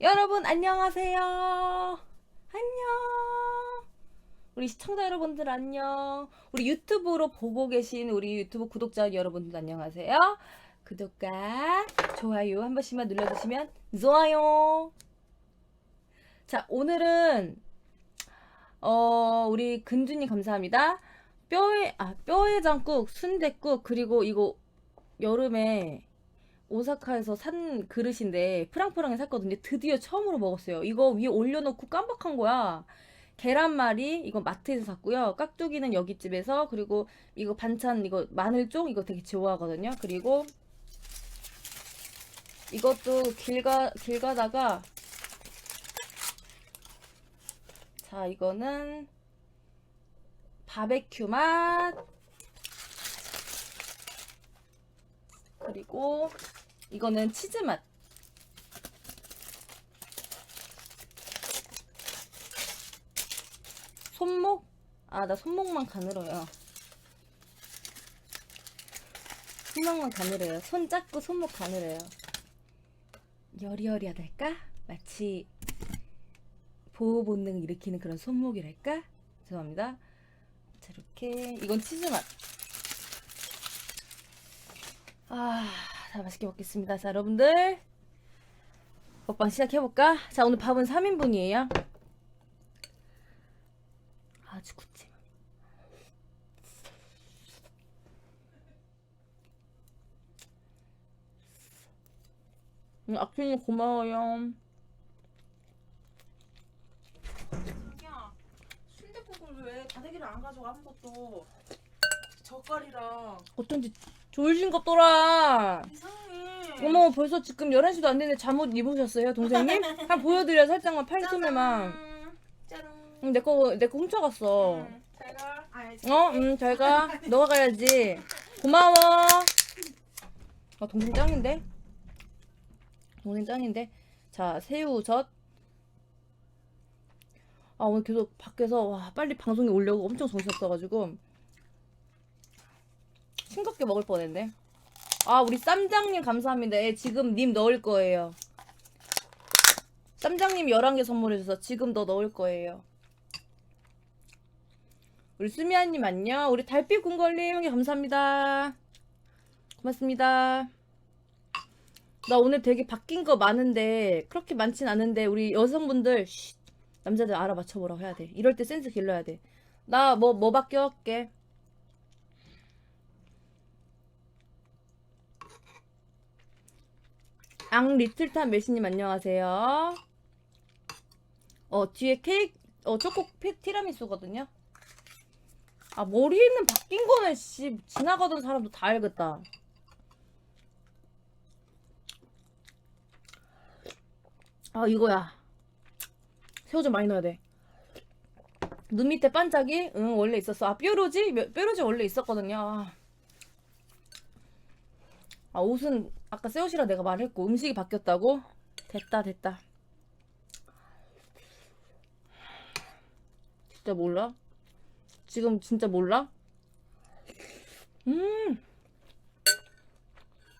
여러분 안녕하세요. 안녕. 우리 시청자 여러분들 안녕. 우리 유튜브로 보고 계신 우리 유튜브 구독자 여러분들 안녕하세요. 구독과 좋아요 한 번씩만 눌러주시면 좋아요. 자 오늘은 어 우리 근주님 감사합니다. 뼈에 아 뼈해장국, 순댓국 그리고 이거 여름에 오사카에서 산 그릇인데 프랑프랑에 샀거든요. 드디어 처음으로 먹었어요. 이거 위에 올려놓고 깜박한 거야. 계란말이 이거 마트에서 샀고요. 깍두기는 여기 집에서 그리고 이거 반찬 이거 마늘쫑 이거 되게 좋아하거든요. 그리고 이것도 길 가, 길 가다가 자 이거는 바베큐 맛 그리고 이거는 치즈 맛. 손목? 아, 나 손목만 가늘어요. 손목만 가늘어요. 손 작고 손목 가늘어요. 여리여리하달까? 마치 보호 본능을 일으키는 그런 손목이랄까? 죄송합니다. 자, 이렇게 이건 치즈 맛. 아, 자, 맛있게 먹겠습니다. 자, 여러분들. 먹방 시작해볼까? 자, 오늘 밥은 3인분이에요. 아주 굳지. 음, 아키님 고마워요. 자기야 순대국을 왜 다대기를 안 가져가 아무것도 젓갈이랑 어쩐지 졸신겁더라. 이상해 어머, 벌써 지금 11시도 안 되는데 잠옷 입으셨어요, 동생님? 한번 보여드려, 살짝만 팔소매만. 짜란 응, 내 거, 내 거 훔쳐갔어. 응, 잘가 아이 어, 응, 잘 가. 너가 가야지. 고마워. 아, 동생 짱인데? 동생 짱인데? 자, 새우젓. 아, 오늘 계속 밖에서, 와, 빨리 방송에 오려고 엄청 정신없어가지고. 싱겁게 먹을 뻔했네. 아, 우리 쌈장님 감사합니다. 예, 지금 님 넣을 거예요. 쌈장님 11개 선물해줘서 지금 너 넣을 거예요. 우리 수미아님 안녕. 우리 달빛 궁궐님 감사합니다. 고맙습니다. 나 오늘 되게 바뀐 거 많은데 그렇게 많진 않은데 우리 여성분들 쉿, 남자들 알아맞혀보라고 해야 돼. 이럴 때 센스 길러야 돼. 나 뭐뭐 바뀌었게. 앙 리틀탄 메시님 안녕하세요. 어 뒤에 케이크 어 초코 피- 티라미수거든요. 아 머리는 바뀐 거는 씨 지나가던 사람도 다 알겠다. 아 이거야. 새우 좀 많이 넣어야 돼. 눈 밑에 반짝이? 응 원래 있었어. 아 뾰루지? 며- 뾰루지 원래 있었거든요. 아. 아 옷은 아까 새 옷이라 내가 말했고 음식이 바뀌었다고? 됐다 됐다. 진짜 몰라? 지금 진짜 몰라? 음.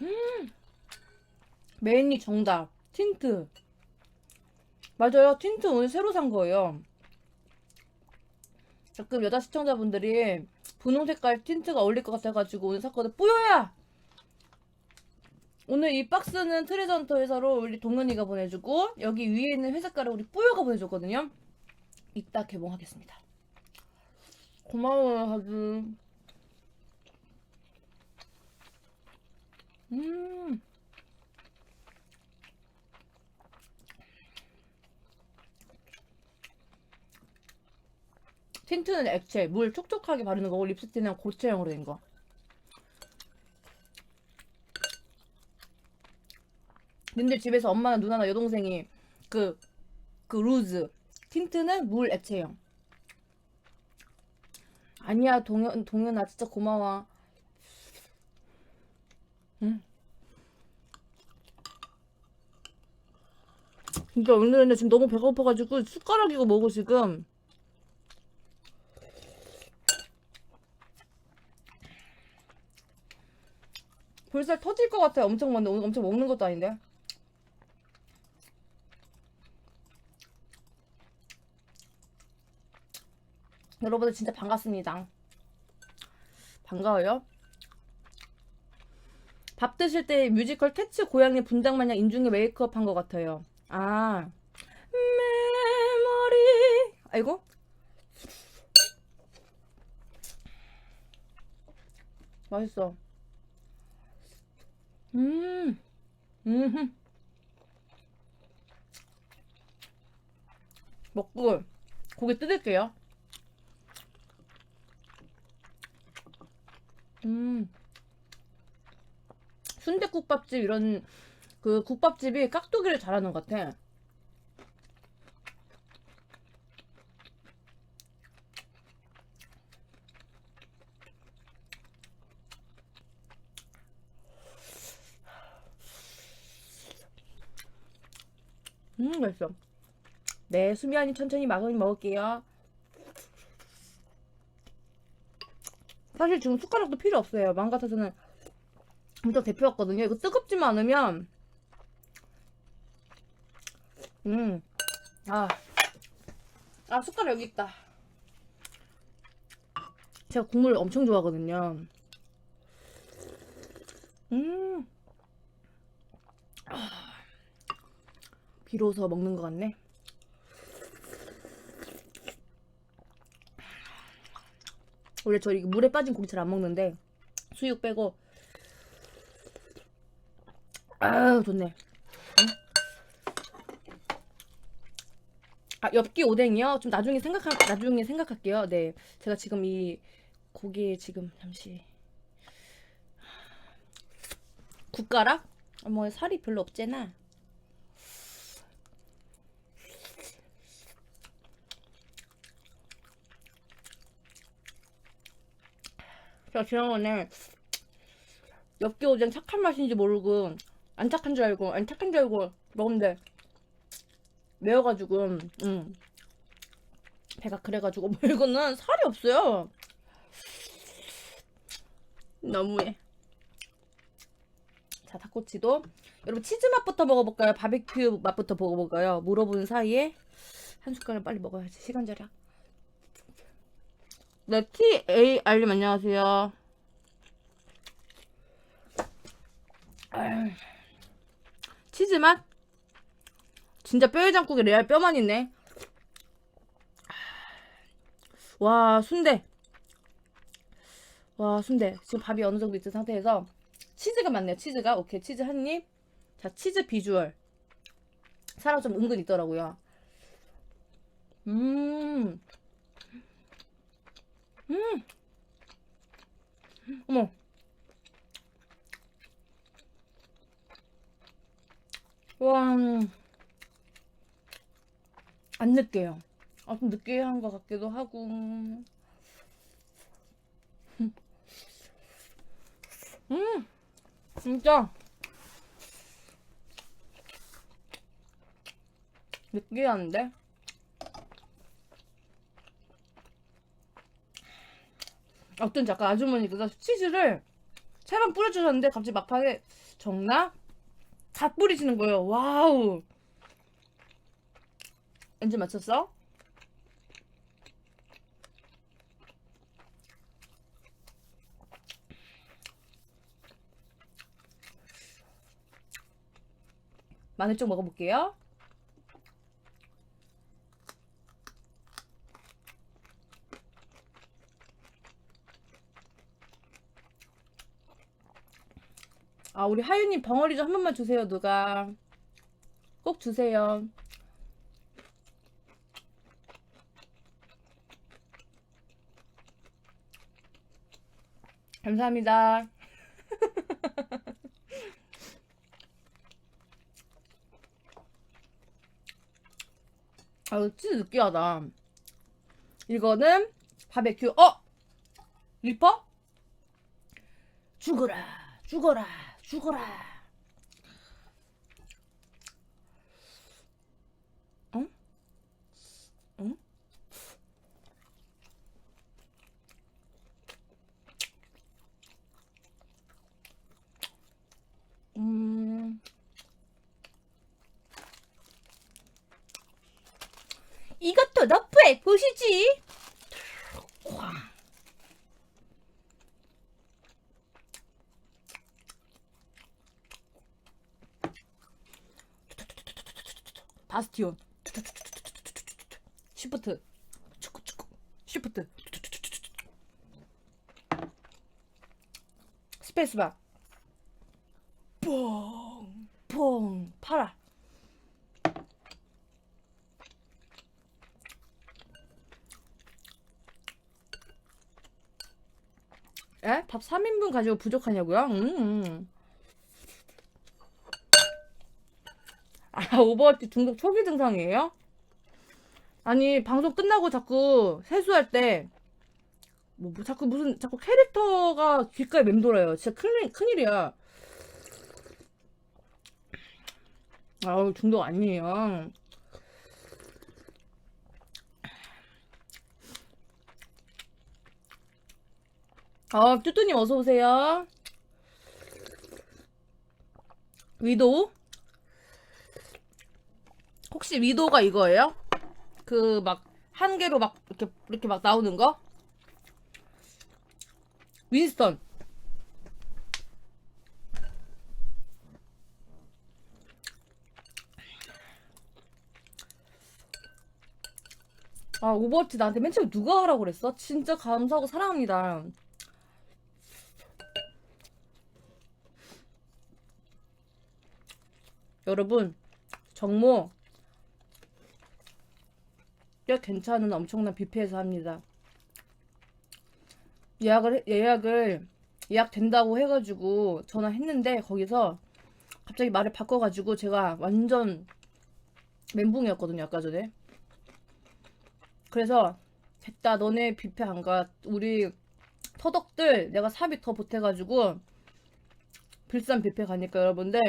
음. 메인이 정답. 틴트. 맞아요. 틴트 오늘 새로 산 거예요. 가끔 여자 시청자분들이 분홍 색깔 틴트가 어울릴 것 같아가지고 오늘 샀거든. 뿌요야! 오늘 이 박스는 트레전터 회사로 우리 동현이가 보내주고 여기 위에 있는 회색깔을 우리 뿌요가 보내줬거든요. 이따 개봉하겠습니다. 고마워요, 아주. 음. 틴트는 액체, 물 촉촉하게 바르는 거고 립스틱은 고체형으로 된 거. 님들 집에서 엄마나 누나나 여동생이 그, 그 루즈. 틴트는 물 액체형. 아니야, 동현, 동현아, 진짜 고마워. 응. 진짜 오늘은 지금 너무 배가 고파가지고 숟가락이고 뭐고 지금. 볼살 터질 것 같아요. 엄청 먹는데 오늘 엄청 먹는 것도 아닌데. 여러분들 진짜 반갑습니다. 반가워요. 밥 드실 때 뮤지컬 캐츠 고양이 분장 마냥 인중에 메이크업 한 것 같아요. 아, 메모리. 아이고. 맛있어. 음, 음. 먹고 고기 뜯을게요. 음. 순대국밥집 이런 그 국밥집이 깍두기를 잘하는 것 같아. 음, 맛있어. 네, 수미안이 천천히 마구니 먹을게요. 사실 지금 숟가락도 필요 없어요. 마음 같아서는 엄청 대표였거든요. 이거 뜨겁지만 않으면 음, 아, 아 숟가락 여기 있다. 제가 국물 엄청 좋아하거든요. 음, 아, 비로소 먹는 것 같네. 원래 저 이게 물에 빠진 고기 잘 안 먹는데 수육 빼고 아유 좋네. 응? 아 엽기 오뎅이요? 좀 나중에 생각하 나중에 생각할게요. 네, 제가 지금 이 고기에 지금 잠시 국가락? 아, 뭐 살이 별로 없잖아. 제가 지난번에 엽기 오뎅 착한 맛인지 모르고 안 착한 줄 알고 안 착한 줄 알고 먹었는데 매워가지고 음. 배가 그래가지고 뭐 이거는 살이 없어요. 너무해. 자 닭꼬치도. 여러분 치즈 맛부터 먹어볼까요? 바베큐 맛부터 먹어볼까요? 물어보는 사이에 한 숟갈을 빨리 먹어야지. 시간 절약 네 TAR님 안녕하세요. 치즈 맛? 진짜 뼈해장국에 레알 뼈만 있네. 와, 순대. 와, 순대. 지금 밥이 어느 정도 있는 상태에서 치즈가 많네요. 치즈가. 오케이, 치즈 한 입. 자, 치즈 비주얼. 사람 좀 은근 있더라고요. 음. 음. 어머. 와, 음. 안 느껴요. 아, 좀 느끼한 것 같기도 하고. 음, 진짜. 느끼한데? 어떤 잠깐 아주머니께서 치즈를 세 번 뿌려주셨는데 갑자기 막판에 적나? 다 뿌리시는 거예요. 와우. 왠지 맞췄어? 마늘 좀 먹어볼게요. 아, 우리 하윤님 벙어리 좀 한 번만 주세요, 누가. 꼭 주세요. 감사합니다. 아, 진짜 느끼하다. 이거는 바베큐. 어! 리퍼? 죽어라, 죽어라, 죽어라. 응? 응? 음. 이것도 너프에 보시지. 쾅. 바스티온. 시프트. 시프트. 스페이스바. 뽕. 뽕. 팔아. 에? 밥 3인분 가지고 부족하냐고요? 음. 아, 오버워치 중독 초기 증상이에요? 아니, 방송 끝나고 자꾸 세수할 때, 뭐, 뭐 자꾸 무슨, 자꾸 캐릭터가 귓가에 맴돌아요. 진짜 큰일, 큰일이야. 아우, 중독 아니에요. 아, 뚜뚜님 어서오세요. 위도우? 혹시 위도우가 이거예요? 그, 막, 한 개로 막, 이렇게, 이렇게 막 나오는 거? 윈스턴. 아, 오버워치 나한테 맨 처음에 누가 하라고 그랬어? 진짜 감사하고 사랑합니다. 여러분, 정모 꽤 괜찮은 엄청난 뷔페에서 합니다. 예약을 해- 예약을 예약 된다고 해가지고 전화했는데 거기서 갑자기 말을 바꿔가지고 제가 완전 멘붕이었거든요 아까 전에. 그래서 됐다 너네 뷔페 안 가. 우리 터덕들 내가 사비 더 보태가지고 빌산 뷔페 가니까 여러분들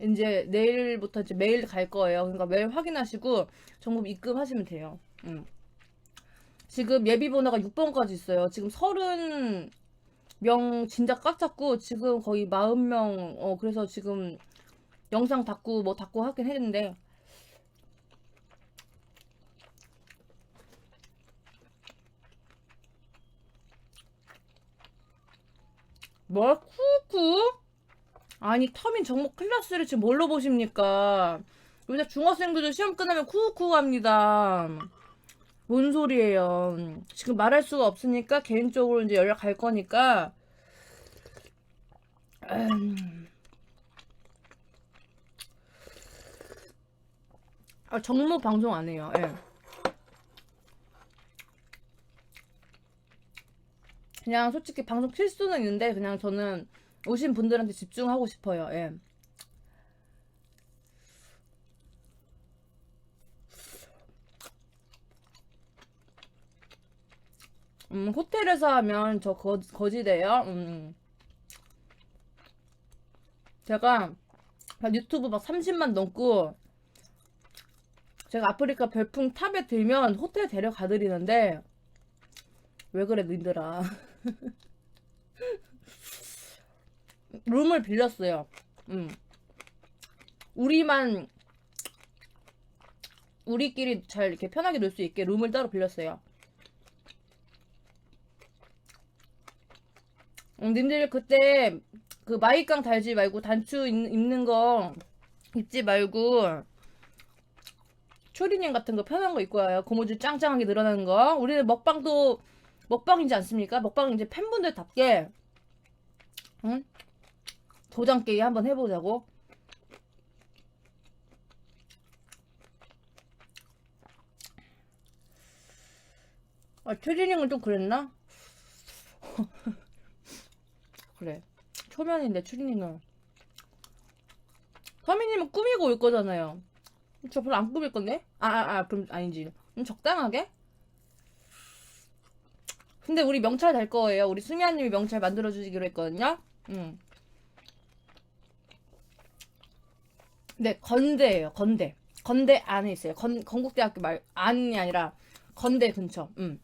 이제 내일부터 이제 메일 갈 거예요. 그러니까 메일 확인하시고 정보 입금하시면 돼요. 음. 지금 예비 번호가 6번까지 있어요. 지금 30명 진짜 꽉 찼고 지금 거의 40명 어 그래서 지금 영상 닫고 뭐 닫고 하긴 했는데 뭘 쿠쿠? 아니 터민 정목 클래스를 지금 뭘로 보십니까? 요새 중학생들도 시험 끝나면 쿠쿠 합니다. 뭔 소리예요? 지금 말할 수가 없으니까 개인적으로 이제 연락할 거니까. 음. 아, 정모 방송 안 해요. 예. 그냥 솔직히 방송 킬 수는 있는데 그냥 저는 오신 분들한테 집중하고 싶어요. 예. 음, 호텔에서 하면 저 거, 거지돼요. 음. 제가 막 유튜브 막 30만 넘고 제가 아프리카 별풍 탑에 들면 호텔 데려가 드리는데 왜 그래 님들아 룸을 빌렸어요. 음. 우리만 우리끼리 잘 이렇게 편하게 놀 수 있게 룸을 따로 빌렸어요. 음, 님들 그때 그 마이깡 달지 말고 단추 입, 입는 거 입지 말고 초리님 같은 거 편한 거 입고 와요. 고무줄 짱짱하게 늘어나는 거. 우리는 먹방도 먹방이지 않습니까? 먹방 이제 팬분들답게 응? 도장 깨기 한번 해보자고. 아, 초리님은 좀 그랬나? 그래. 초면인데 추리닝은. 서민님은 꾸미고 올 거잖아요. 저 별로 안 꾸밀 건데? 아, 아, 아, 그럼 아니지. 좀 적당하게? 근데 우리 명찰 달 거예요. 우리 수미아님이 명찰 만들어주기로 했거든요. 음. 네, 건대예요. 건대. 건대 안에 있어요. 건, 건국대학교 말, 안이 아니라 건대 근처. 음.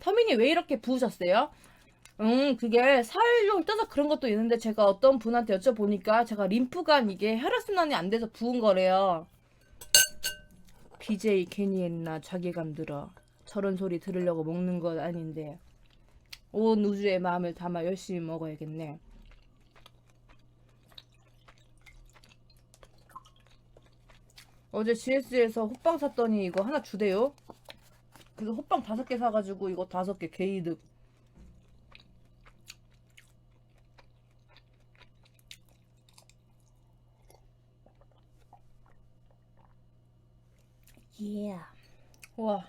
터민이 왜 이렇게 부으셨어요? 음, 그게 살용 떠서 그런 것도 있는데 제가 어떤 분한테 여쭤보니까 제가 림프관 이게 혈액순환이 안 돼서 부은 거래요. BJ 괜히 했나 자괴감 들어. 저런 소리 들으려고 먹는 것 아닌데. 온 우주의 마음을 담아 열심히 먹어야겠네. 어제 GS에서 호빵 샀더니 이거 하나 주대요. 그래서 호빵 다섯 개 사가지고 이거 다섯 개 게이득. 예. 와.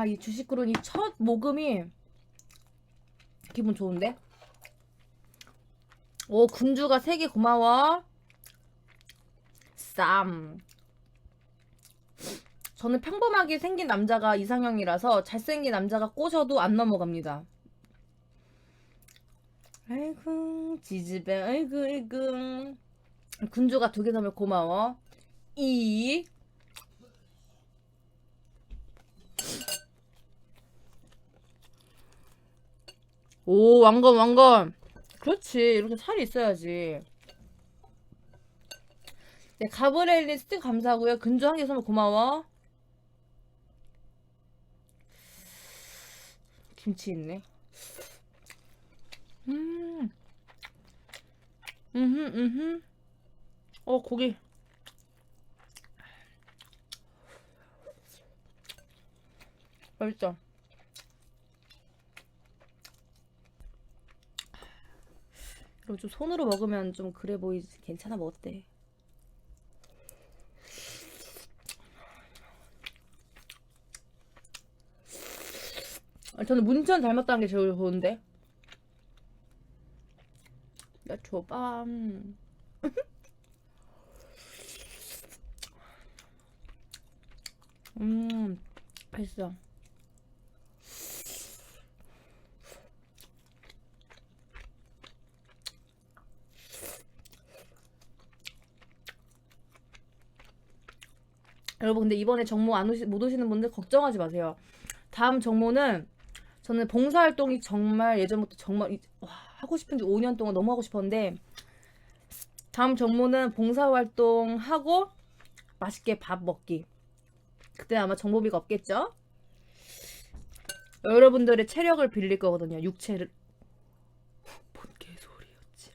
아, 이 주식그룹 이 첫 모금이 기분 좋은데? 오, 군주가 세 개 고마워. 쌈. 저는 평범하게 생긴 남자가 이상형이라서 잘생긴 남자가 꼬셔도 안 넘어갑니다. 아이고, 지지배, 아이고, 아이고. 군주가 두 개 사면 고마워. 이. 오, 왕건, 왕건. 그렇지. 이렇게 살이 있어야지. 네, 가브레일리 스틱 감사하고요. 근주 한개 선물 고마워. 김치 있네. 음. 음흠, 음흠. 어, 고기. 맛있다. 그리고 좀 손으로 먹으면 좀 그래 보이지. 괜찮아, 뭐 어때? 아, 저는 문천 닮았다는 게 제일 좋은데. 야. 음. 음, 맛있어. 여러분, 근데 이번에 정모 안 오시, 못 오시는 분들 걱정하지 마세요. 다음 정모는 저는 봉사활동이 정말 예전부터 정말 이- 와, 하고 싶은 지 5년 동안 너무 하고 싶었는데 다음 정모는 봉사활동 하고 맛있게 밥 먹기. 그때 아마 정보비가 없겠죠? 여러분들의 체력을 빌릴 거거든요. 육체를. 뭔 개소리였지.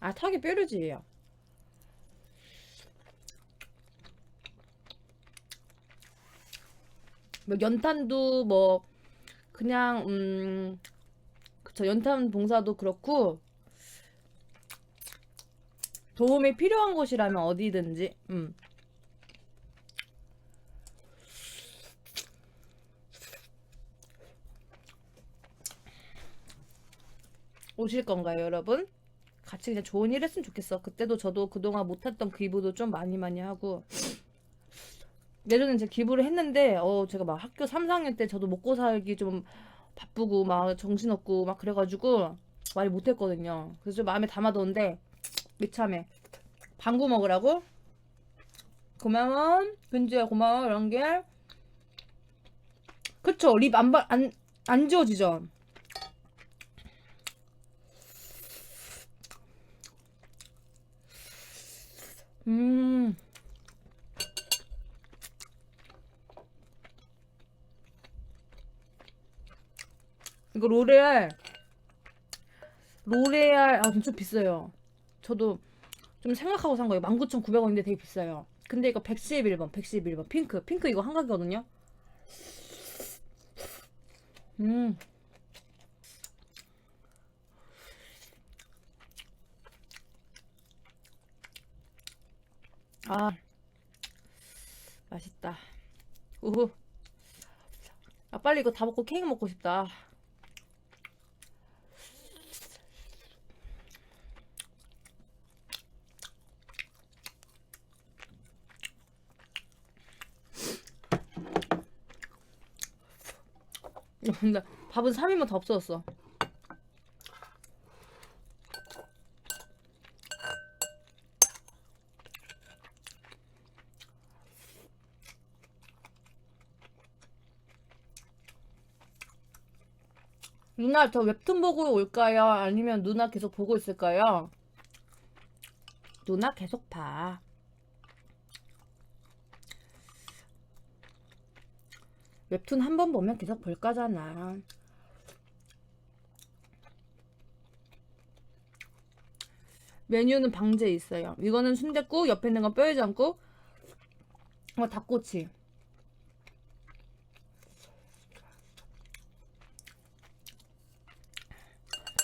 아, 턱이 뾰루지예요. 뭐 연탄도 뭐 그냥 음 그쵸 연탄 봉사도 그렇고 도움이 필요한 곳이라면 어디든지 음 오실 건가요, 여러분? 같이 그냥 좋은 일 했으면 좋겠어. 그때도 저도 그동안 못했던 기부도 좀 많이 많이 하고 예전에 제가 기부를 했는데 어 제가 막 학교 3, 4학년 때 저도 먹고 살기 좀 바쁘고 막 정신없고 막 그래가지고 많이 못했거든요. 그래서 좀 마음에 담아뒀는데 이참에 방구 먹으라고 고마워 근주야 고마워 이런 게 그쵸 립안안안 지워지죠. 음. 이거 로레알 로레알 아좀 비싸요. 저도 좀 생각하고 산 거예요. 19,900원인데 되게 비싸요. 근데 이거 111번, 111번 핑크. 핑크 이거 한 가격이거든요. 음. 아. 맛있다. 우후. 아 빨리 이거 다 먹고 케이크 먹고 싶다. 근데 밥은 3인분 다 없어졌어. 누나 저 웹툰 보고 올까요? 아니면 누나 계속 보고 있을까요? 누나 계속 봐. 웹툰 한 번 보면 계속 볼 거잖아. 메뉴는 방제 있어요. 이거는 순댓국, 옆에 있는 건 뼈해장국, 이거 닭꼬치.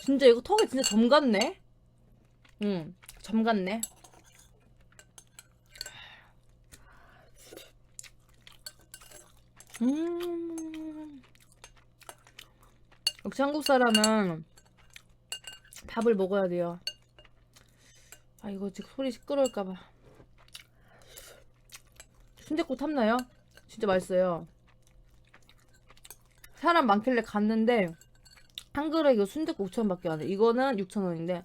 진짜 이거 턱에 진짜 점 같네. 응, 점 같네. 음. 역시 한국 사람은 밥을 먹어야 돼요. 아 이거 지금 소리 시끄러울까봐. 순댓국 탐나요? 진짜 맛있어요. 사람 많길래 갔는데 한 그릇 이거 순댓국 5천원밖에 안 해. 이거는 6천원인데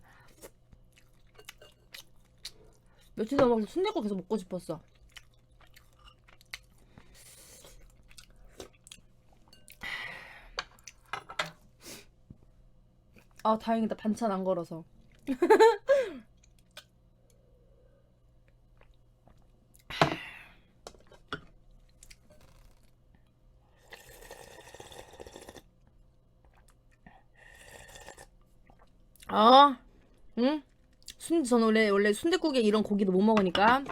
며칠 전에 순댓국 계속 먹고 싶었어. 아 다행이다 반찬 안 걸어서. 아, 응? 순, 저는 원래, 원래 순댓국에 이런 고기도 못 먹으니까.